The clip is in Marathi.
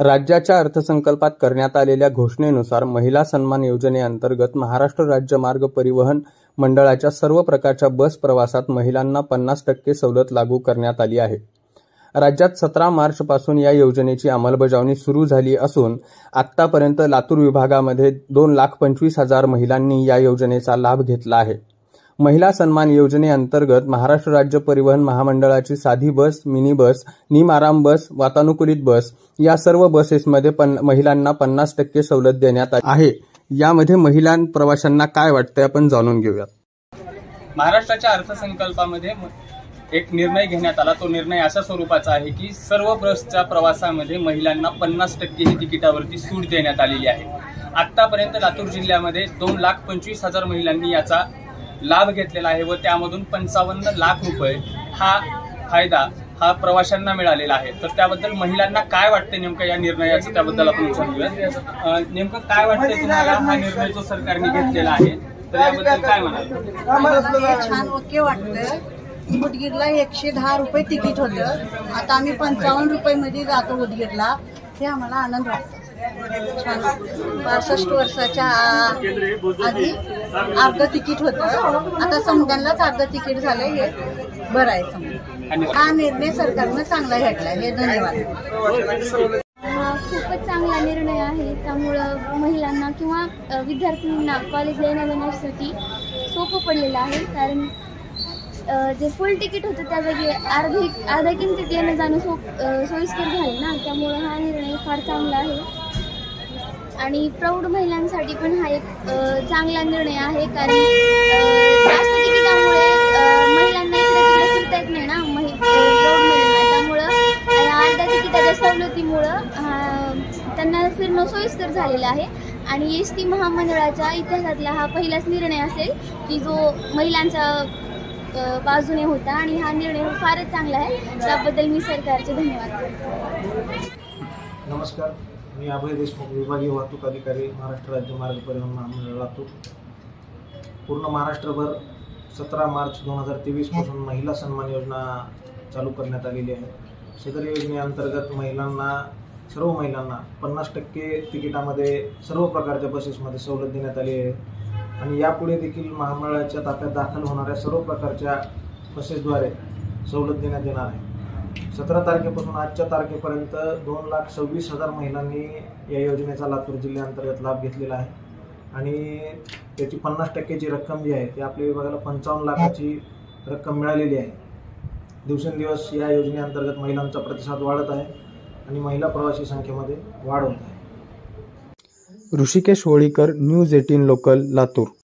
राज्याच्या अर्थसंकल्पात करण्यात आलेल्या घोषणेनुसार महिला सन्मान योजनेअंतर्गत महाराष्ट्र राज्य मार्ग परिवहन मंडळाच्या सर्व प्रकारच्या बस प्रवासात महिलांना पन्नास टक्के सवलत लागू करण्यात आली आहे. राज्यात सतरा मार्चपासून या योजनेची अंमलबजावणी सुरू झाली असून आत्तापर्यंत लातूर विभागामध्ये दोन लाख पंचवीस हजार महिलांनी या योजनेचा लाभ घेतला आहे. महिला सन्मान योजनेअंतर्गत महाराष्ट्र राज्य परिवहन महामंडळाची साधी बस मिनी बस निमाराम बस वातानुकूलित बस या सर्व बसेसमध्ये पन महिलांना पन्नास टक्के सवलत देण्यात आली आहे. यामध्ये महिला प्रवाशांना काय वाटतंय आपण जाणून घेऊयात. महाराष्ट्राच्या अर्थसंकल्पामध्ये एक निर्णय घेण्यात आला. तो निर्णय अशा स्वरूपाचा आहे की सर्व बसच्या प्रवासामध्ये महिलांना पन्नास टक्के ही तिकिटावरती सूट देण्यात आलेली आहे. आतापर्यंत लातूर जिल्ह्यामध्ये दोन लाख पंचवीस हजार महिलांनी याचा लाभ घेतलेला आहे व त्यामधून पंचावन्न लाख रुपये हा फायदा हा प्रवाशांना मिळालेला आहे. तर त्याबद्दल महिलांना काय वाटतं नेमकं या निर्णयाचं? त्याबद्दल आपण विचार घेऊया नेमकं काय वाटतंय तुम्हाला हा निर्णय जो सरकारने घेतलेला आहे? तर याबद्दल काय म्हणाल? छान ओके वाटतं उदगीरला एकशे दहा रुपये तिकीट होतं. आता आम्ही पंचावन्न रुपये मध्ये जातो उदगीरला. हे आम्हाला आनंद वाटतो छान बासष्ट वर्षाच्या आधी अर्ध तिकीट होतं. आता समजांनाच अर्ध तिकीट झालं हे. बरं आहे समजा. हा निर्णय सरकारनं चांगला घेतला हे धन्यवाद. खूपच चांगला निर्णय आहे. त्यामुळं महिलांना किंवा विद्यार्थ्यांना कॉलेजला येण्या जाण्यासाठी सोपं पडलेलं आहे. कारण जे फुल तिकीट होतं त्या जागी अर्धी अर्ध्या किमतीत येणं जाणं सो सोयीस्कर झाले ना. त्यामुळं हा निर्णय फार चांगला आहे. आणि प्रौढ महिलांसाठी पण हा एक चांगला निर्णय आहे. कारण जास्त तिकिटामुळे महिलांना इकडे तिकडे फिरता येत नाही ना महि प्रौढ महिलांना. त्यामुळं या अर्ध्या तिकिटाच्या सवलतीमुळं त्यांना फिरणं सोयीस्कर झालेलं आहे. आणि एस टी महामंडळाच्या इतिहासातला हा पहिलाच निर्णय असेल की जो महिलांच्या बाजूने होता आणि हा निर्णय फारच चांगला आहे. त्याबद्दल मी सरकारचे धन्यवाद नमस्कार. मी अभय देशमुख विभागीय वाहतूक अधिकारी महाराष्ट्र राज्य मार्ग परिवहन महामंडळ लातूर. पूर्ण महाराष्ट्रभर सतरा मार्च दोन हजार तेवीसपासून महिला सन्मान योजना चालू करण्यात आलेली आहे. सदर योजनेअंतर्गत महिलांना सर्व महिलांना पन्नास टक्के तिकिटामध्ये सर्व प्रकारच्या बसेसमध्ये सवलत देण्यात आली आहे. आणि यापुढे देखील महामंडळाच्या ताफ्यात दाखल होणाऱ्या सर्व प्रकारच्या बसेसद्वारे सवलत देण्यात येणार आहे. सतरा तारखेपासून आजच्या तारखेपर्यंत दोन लाख सव्वीस हजार महिलांनी या योजनेचा लातूर जिल्ह्याअंतर्गत लाभ घेतलेला आहे. आणि त्याची पन्नास टक्केची रक्कम जी आहे ती आपल्या विभागाला पंचावन्न लाखाची रक्कम मिळालेली आहे. दिवसेंदिवस या योजनेअंतर्गत महिलांचा प्रतिसाद वाढत आहे आणि महिला प्रवासी संख्येमध्ये वाढ होत आहे. Rishikesh Holikar news eighteen local Latur.